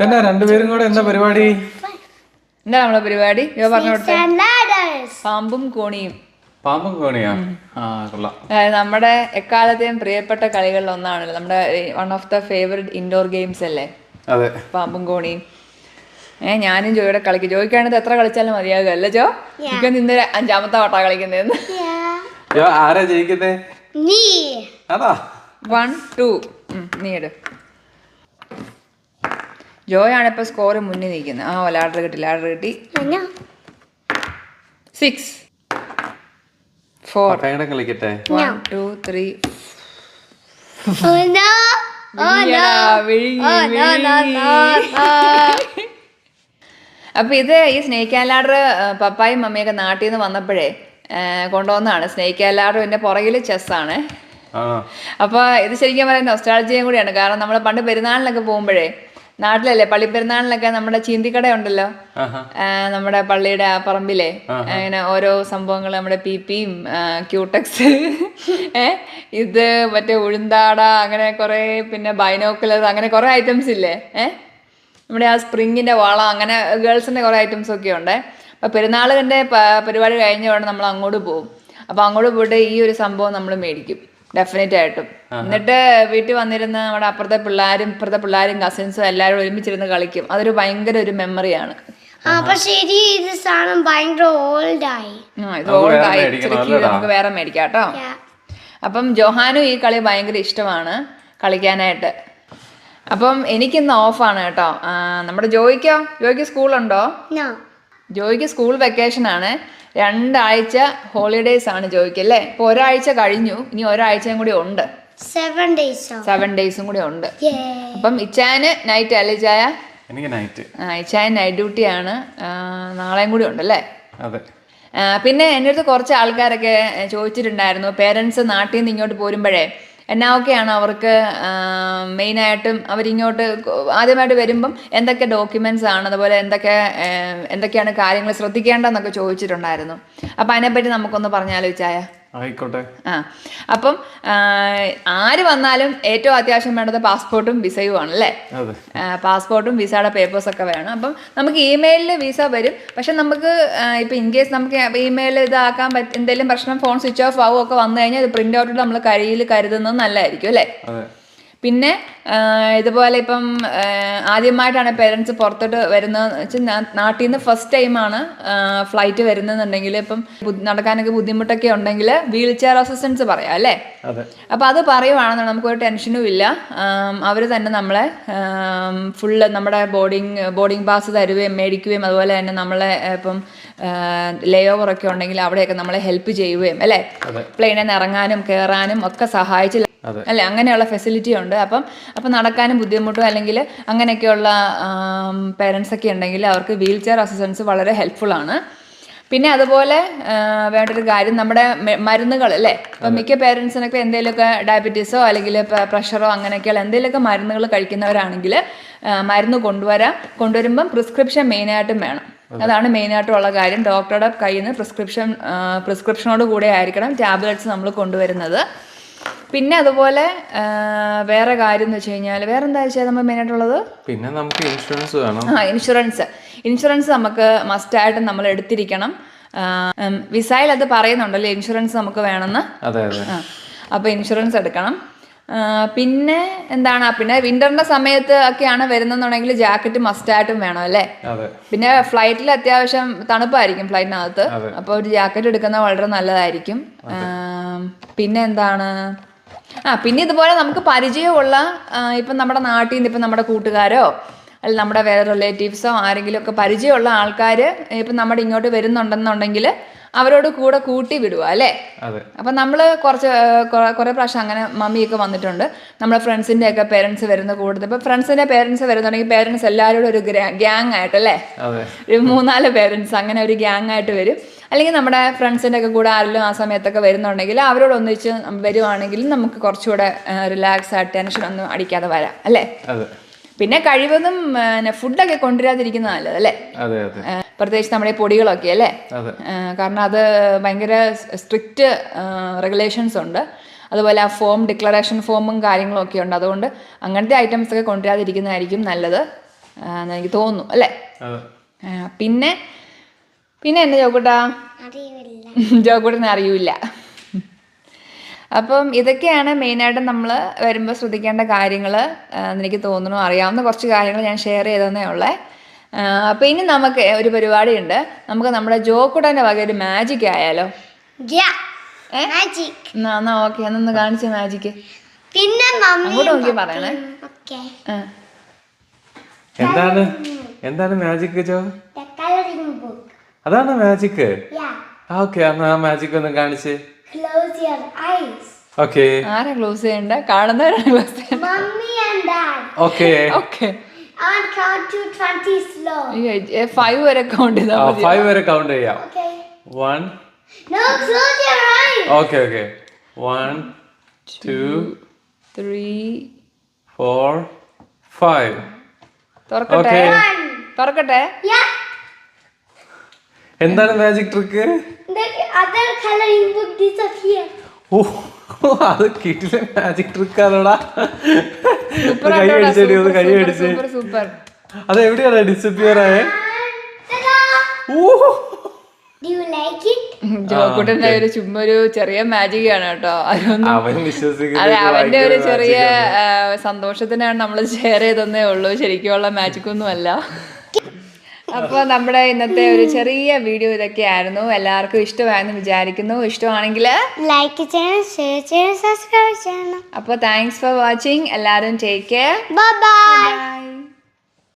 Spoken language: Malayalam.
തന്നെ രണ്ടുപേരും കൂടെ എന്താ പരിപാടി? എന്താ നമ്മളെ പരിപാടി? യോ പറഞ്ഞു കൊടുത്തേ പാമ്പും കോണിയും. പാമ്പും കോണിയാ? ആ കൊള്ളാം. നമ്മുടെ എക്കാലത്തെയും പ്രിയപ്പെട്ട കളികളിൽ ഒന്നാണല്ലോ നമ്മുടെ one of the favourite indoor games അല്ലേ? അതെ. പാമ്പും കോണിയും. ഏ ഞാനും ജോയുടെ കളിക്കും ജോയിക്കാണിത് എത്ര കളിച്ചാലും മതിയാകും അല്ലേ ജോ? ഇപ്പം ഇന്ന് അഞ്ചാമത്തെ വട്ടാ കളിക്കുന്നതെന്ന്. ആരാ ജയിക്കുന്നേ? നീ. അതാ വൺ ടു നീ ഇട്. ജോയാണ് ഇപ്പൊ സ്കോർ മുന്നിൽ നിൽക്കുന്നത് ആ ലാഡർ കിട്ടി ലാഡർ കിട്ടി. സിക്സ് ഫോർ കളിക്കട്ടെ? One two three Oh no. Oh no. Oh no no no no. അപ്പൊ ഇത് ഈ സ്നേക്ക് ആലാഡർ ലാഡർ പപ്പായും മമ്മിയൊക്കെ നാട്ടിൽ നിന്ന് വന്നപ്പോഴേ കൊണ്ടുവന്നാണ് കൊണ്ടുവന്നതാണ്. സ്നേക്ക് ആൻഡ് ലാഡർ എന്റെ പുറകിൽ ചെസ്സാണ് ആണോ. അപ്പോൾ ഇത് ശരിക്കും പറയുന്നത് നൊസ്റ്റാളജിയും കൂടിയാണ്. കാരണം നമ്മൾ പണ്ട് പെരുന്നാളിനൊക്കെ പോകുമ്പോഴേ നാട്ടിലല്ലേ? പള്ളി പെരുന്നാളിനൊക്കെ നമ്മുടെ ചീന്തിക്കട ഉണ്ടല്ലോ നമ്മുടെ പള്ളിയുടെ ആ പറമ്പിലെ. അങ്ങനെ ഓരോ സംഭവങ്ങൾ നമ്മുടെ പി പിയും ക്യൂടെക്സ് ഏ ഇത് മറ്റേ ഉഴുന്താട അങ്ങനെ കുറെ പിന്നെ ബൈനോക്കുലർ അങ്ങനെ കുറെ ഐറ്റംസ് ഇല്ലേ? ഏ? നമ്മുടെ ആ സ്പ്രിങ്ങിന്റെ വള അങ്ങനെ ഗേൾസിന്റെ കുറെ ഐറ്റംസ് ഒക്കെ ഉണ്ട്. അപ്പൊ പെരുന്നാളിന്റെ പരിപാടി കഴിഞ്ഞ ഉടനെ നമ്മൾ അങ്ങോട്ട് പോകും അപ്പൊ അങ്ങോട്ട് പോയിട്ട് ഈ ഒരു സംഭവം നമ്മൾ മേടിക്കും. ഡെഫിനറ്റ് ആയിട്ടും. എന്നിട്ട് വീട്ടിൽ വന്നിരുന്ന് നമ്മുടെ അപ്പുറത്തെ പിള്ളേരും ഇപ്പുറത്തെ പിള്ളേരും കസിൻസും എല്ലാവരും ഒരുമിച്ചിരുന്ന് കളിക്കും. അതൊരു ഭയങ്കര ഒരു മെമ്മറിയാണ് ഇത് സാധനം ഭയങ്കര ഓൾഡായി ഇത് വേറെ? നമുക്ക് മേടിക്കാം കേട്ടോ. അപ്പം ജോഹാനും ഈ കളി ഭയങ്കര ഇഷ്ടമാണ് കളിക്കാനായിട്ട്. അപ്പം എനിക്കിന്ന് ഓഫാണ് കേട്ടോ. നമ്മുടെ ജോയിക്കോ? ജോയിക്ക് സ്കൂളുണ്ടോ ജോയിക്ക് സ്കൂൾ വെക്കേഷൻ ആണ്. രണ്ടാഴ്ച ഹോളിഡേയ്സ് ആണ് ജോയിക്ക് അല്ലേ? ഇപ്പൊ ഒരാഴ്ച കഴിഞ്ഞു. ഇനി ഒരാഴ്ചയും കൂടി ഉണ്ട്. സെവൻ ഡേയ്സോ സെവൻ ഡേയ്സും കൂടി ഉണ്ട്. അപ്പം ഇച്ചാന് നൈറ്റ് അല്ലേ ഇച്ചായ? എനിക്ക് നൈറ്റ് ആ, ഇച്ചായൻ നൈറ്റ് ഡ്യൂട്ടിയാണ് ആണ്. നാളെയും കൂടി ഉണ്ടല്ലേ അതെ. പിന്നെ എന്റെ അടുത്ത് കുറച്ച് ആൾക്കാരൊക്കെ ചോദിച്ചിട്ടുണ്ടായിരുന്നു. പേരൻസ് നാട്ടിൽ നിന്ന് ഇങ്ങോട്ട് പോരുമ്പോഴേ എന്നാ ഒക്കെയാണ് അവർക്ക് മെയിനായിട്ടും അവരിങ്ങോട്ട് ആദ്യമായിട്ട് വരുമ്പം എന്തൊക്കെ ഡോക്യുമെന്റ്സ് ആണ് അതുപോലെ എന്തൊക്കെ എന്തൊക്കെയാണ് കാര്യങ്ങൾ ശ്രദ്ധിക്കേണ്ടതെന്നൊക്കെ ചോദിച്ചിട്ടുണ്ടായിരുന്നു. അപ്പം അതിനെപ്പറ്റി നമുക്കൊന്ന് പറഞ്ഞാലോചിച്ചായ? ആയിക്കോട്ടെ. ആ. അപ്പം ആര് വന്നാലും ഏറ്റവും അത്യാവശ്യം വേണ്ടത് പാസ്പോർട്ടും വിസയും ആണ് അല്ലേ? പാസ്പോർട്ടും വിസയുടെ പേപ്പേഴ്സ് ഒക്കെ വേണം. അപ്പം നമുക്ക് ഇമെയിലിൽ വിസ വരും. പക്ഷെ നമുക്ക് ഇപ്പം ഇൻ കേസ് നമുക്ക് ഇമെയിൽ ഇതാക്കാൻ പറ്റും എന്തെങ്കിലും പ്രശ്നം ഫോൺ സ്വിച്ച് ഓഫ് ആവും ഒക്കെ വന്നു കഴിഞ്ഞാൽ ഇത് പ്രിന്റ് ഔട്ട് നമ്മൾ കയ്യിൽ കരുതുന്നത് നല്ലതായിരിക്കും അല്ലേ? പിന്നെ ഇതുപോലെ ഇപ്പം ആദ്യമായിട്ടാണ് പേരൻസ് പുറത്തോട്ട് വരുന്നത് വെച്ചാൽ നാട്ടിൽ നിന്ന് ഫസ്റ്റ് ടൈമാണ് ഫ്ലൈറ്റ് വരുന്നതെന്നുണ്ടെങ്കിൽ ഇപ്പം നടക്കാനൊക്കെ ബുദ്ധിമുട്ടൊക്കെ ഉണ്ടെങ്കിൽ വീൽ ചെയർ അസിസ്റ്റൻസ് പറയാം അല്ലേ? അപ്പം അത് പറയുവാണെന്നുണ്ടെങ്കിൽ നമുക്കൊരു ടെൻഷനും ഇല്ല. അവർ തന്നെ നമ്മളെ ഫുള്ള് നമ്മുടെ ബോർഡിങ് ബോർഡിങ് പാസ് തരുകയും മേടിക്കുകയും അതുപോലെ തന്നെ നമ്മളെ ഇപ്പം ലേ ഓവറൊക്കെ ഉണ്ടെങ്കിൽ അവിടെയൊക്കെ നമ്മളെ ഹെൽപ്പ് ചെയ്യുകയും അല്ലേ. പ്ലെയിനിൽ നിന്ന് ഇറങ്ങാനും കയറാനും ഒക്കെ സഹായിച്ച്. അല്ലെ? അങ്ങനെയുള്ള ഫെസിലിറ്റി ഉണ്ട്. അപ്പം അപ്പം നടക്കാനും ബുദ്ധിമുട്ടും അല്ലെങ്കിൽ അങ്ങനെയൊക്കെയുള്ള പേരൻസ് ഒക്കെ ഉണ്ടെങ്കിൽ അവർക്ക് വീൽ ചെയർ അസിസ്റ്റൻസ് വളരെ ഹെൽപ്ഫുൾ ആണ്. പിന്നെ അതുപോലെ വേണ്ടൊരു കാര്യം നമ്മുടെ മരുന്നുകൾ അല്ലേ? ഇപ്പം മിക്ക പേരൻസിനൊക്കെ എന്തെങ്കിലുമൊക്കെ ഡയബറ്റീസോ അല്ലെങ്കിൽ പ്രഷറോ അങ്ങനെയൊക്കെയുള്ള എന്തെങ്കിലുമൊക്കെ മരുന്നുകൾ കഴിക്കുന്നവരാണെങ്കിൽ മരുന്ന് കൊണ്ടുവരാം. കൊണ്ടുവരുമ്പം പ്രിസ്ക്രിപ്ഷൻ മെയിനായിട്ടും വേണം. അതാണ് മെയിൻ ആയിട്ടുള്ള കാര്യം. ഡോക്ടറുടെ കയ്യിൽ നിന്ന് പ്രിസ്ക്രിപ്ഷൻ പ്രിസ്ക്രിപ്ഷനോട് കൂടെ ആയിരിക്കണം ടാബ്ലറ്റ്സ് നമ്മൾ കൊണ്ടുവരുന്നത്. പിന്നെ അതുപോലെ വേറെ കാര്യം എന്ന് വെച്ച് കഴിഞ്ഞാൽ വേറെ എന്താ വെച്ചാൽ നമ്മൾ മെയിനായിട്ടുള്ളത് പിന്നെ നമുക്ക് ഇൻഷുറൻസ് വേണം. ആ ഇൻഷുറൻസ് ഇൻഷുറൻസ് നമുക്ക് മസ്റ്റായിട്ട് നമ്മൾ എടുത്തിരിക്കണം. വിസയിൽ അത് പറയുന്നുണ്ടല്ലോ ഇൻഷുറൻസ് നമുക്ക് വേണമെന്ന്. അതെ അതെ. അപ്പോൾ ഇൻഷുറൻസ് എടുക്കണം. പിന്നെ എന്താണ്? പിന്നെ വിന്ററിന്റെ സമയത്ത് ഒക്കെയാണ് വരുന്നതെന്നുണ്ടെങ്കിൽ ജാക്കറ്റ് മസ്റ്റായിട്ടും വേണം അല്ലേ? പിന്നെ ഫ്ലൈറ്റിൽ അത്യാവശ്യം തണുപ്പായിരിക്കും ഫ്ലൈറ്റിനകത്ത് അപ്പൊ അപ്പോൾ ഒരു ജാക്കറ്റ് എടുക്കുന്നത് വളരെ നല്ലതായിരിക്കും. പിന്നെ എന്താണ്? ആ പിന്നെ ഇതുപോലെ നമുക്ക് പരിചയമുള്ള ഇപ്പം നമ്മുടെ നാട്ടിൽ നിന്ന് ഇപ്പം നമ്മുടെ കൂട്ടുകാരോ അല്ല നമ്മുടെ വേറെ റിലേറ്റീവ്സോ ആരെങ്കിലും ഒക്കെ പരിചയമുള്ള ആൾക്കാർ ഇപ്പം നമ്മുടെ ഇങ്ങോട്ട് വരുന്നുണ്ടെന്നുണ്ടെങ്കിൽ അവരോട് കൂടെ കൂട്ടി വിടുക അല്ലേ? അപ്പൊ നമ്മൾ നമ്മൾ കുറച്ച് കുറെ പ്രാവശ്യം അങ്ങനെ മമ്മിയൊക്കെ വന്നിട്ടുണ്ട്. നമ്മുടെ ഫ്രണ്ട്സിന്റെ ഒക്കെ പേരൻസ് വരുന്ന കൂടുതൽ ഇപ്പൊ ഫ്രണ്ട്സിന്റെ പേരൻസ് വരുന്നുണ്ടെങ്കിൽ പേരൻസ് എല്ലാവരോടും ഒരു ഗ്യാങ് ആയിട്ടല്ലേ അതെ. ഒരു മൂന്നാൽ പേരൻസ് അങ്ങനെ ഒരു ഗ്യാങ് ആയിട്ട് വരും. അല്ലെങ്കിൽ നമ്മുടെ ഫ്രണ്ട്സിന്റെ ഒക്കെ കൂടെ ആരെങ്കിലും ആ സമയത്തൊക്കെ വരുന്നുണ്ടെങ്കിൽ അവരോട് ഒന്നിച്ച് വരുവാണെങ്കിൽ നമുക്ക് കുറച്ചുകൂടെ റിലാക്സ് ആയിട്ട് ടെൻഷൻ ഒന്നും അടിക്കാതെ വരാം അല്ലേ? പിന്നെ കഴിവതും പിന്നെ ഫുഡൊക്കെ കൊണ്ടുവരാതിരിക്കുന്നത് നല്ലത് അല്ലേ? അതെ അതെ. പ്രത്യേകിച്ച് നമ്മുടെ പൊടികളൊക്കെ അല്ലേ? അതെ. കാരണം അത് ഭയങ്കര സ്ട്രിക്റ്റ് റെഗുലേഷൻസ് ഉണ്ട്. അതുപോലെ ആ ഫോം ഡിക്ലറേഷൻ ഫോമും കാര്യങ്ങളും ഒക്കെ ഉണ്ട്. അതുകൊണ്ട് അങ്ങനത്തെ ഐറ്റംസ് ഒക്കെ കൊണ്ടുവരാതിരിക്കുന്നതായിരിക്കും നല്ലത് എന്ന് എനിക്ക് തോന്നുന്നു അല്ലേ? അതെ. പിന്നെ പിന്നെ എന്നെ ജോക്കൂട്ടാ ജോക്കൂട്ടിനെ ജോക്കൂട്ടിന് അറിയൂല അപ്പം ഇതൊക്കെയാണ് മെയിനായിട്ട് നമ്മൾ വരുമ്പോൾ ശ്രദ്ധിക്കേണ്ട കാര്യങ്ങൾ എനിക്ക് തോന്നുന്നു. അറിയാവുന്ന കുറച്ച് കാര്യങ്ങൾ ഞാൻ ഷെയർ ചെയ്തതന്നേ ഉള്ളേ. അപ്പം ഇനി നമുക്ക് ഒരു പരിപാടിയുണ്ട്. നമുക്ക് നമ്മുടെ ജോക്കുടന്റെ വക ഒരു മാജിക് ആയാലോ മാജിക് എന്നാ ഓക്കെ എന്നൊന്ന് കാണിച്ച മാജിക് പിന്നെ മമ്മി അങ്ങോട്ട് നോക്കി പറയണേ. ഓക്കെ എന്താണ്? എന്താണ് മാജിക് ജോ? അതാണ് മാജിക് ഓക്കെ എന്നാ ആ മാജിക് ഒന്ന് കാണിച്ച്. ഓക്കെ ആരാ ക്ലോസ് ചെയ്യണ്ട? കാണുന്നവരാണ് ക്ലോസ് ചെയ്യണ്ട? Okay okay I count to 20 slow. Five വരെ കൗണ്ട് ചെയ്താൽ മതി. ഫൈവ് വരെ കൗണ്ട് ചെയ്യാം. Okay. One No, close your eyes. Okay okay one two three four five തുറക്കട്ടെ? One. തുറക്കട്ടെ? Yeah. എന്താണ് magic trick The other coloring book disappear. ഓ അത് കിട്ടില്ല മാജിക് ട്രിക്ക് ആണോടാ. കൈ അടിച്ചടി ഒന്ന് കൈ അടിച്ച് സൂപ്പർ അത് എവിടെയാണ് ഡിസപ്പിയർ ആയേ? Ta-da! Oh Do you like it? ജോക്കുട്ടന്റെ ഒരു ചുമ്മാ ഒരു ചെറിയ മാജിക് ആണ് കേട്ടോ. അതെ അവന്റെ ഒരു ചെറിയ സന്തോഷത്തിനാണ് നമ്മൾ ഷെയർ ചെയ്തതേ ഉള്ളൂ. ശരിക്കുള്ള മാജിക് ഒന്നും അല്ല അപ്പോൾ നമ്മുടെ ഇന്നത്തെ ഒരു ചെറിയ വീഡിയോ ഇതൊക്കെയായിരുന്നു. എല്ലാവർക്കും ഇഷ്ടമായെന്ന് വിചാരിക്കുന്നു. ഇഷ്ടമാണെങ്കിൽ ലൈക്ക് ചെയ്യണം ഷെയർ ചെയ്യണം സബ്സ്ക്രൈബ് ചെയ്യണം. അപ്പോൾ താങ്ക്സ് ഫോർ വാച്ചിങ് എല്ലാവരും ടേക്ക് കെയർ ബൈ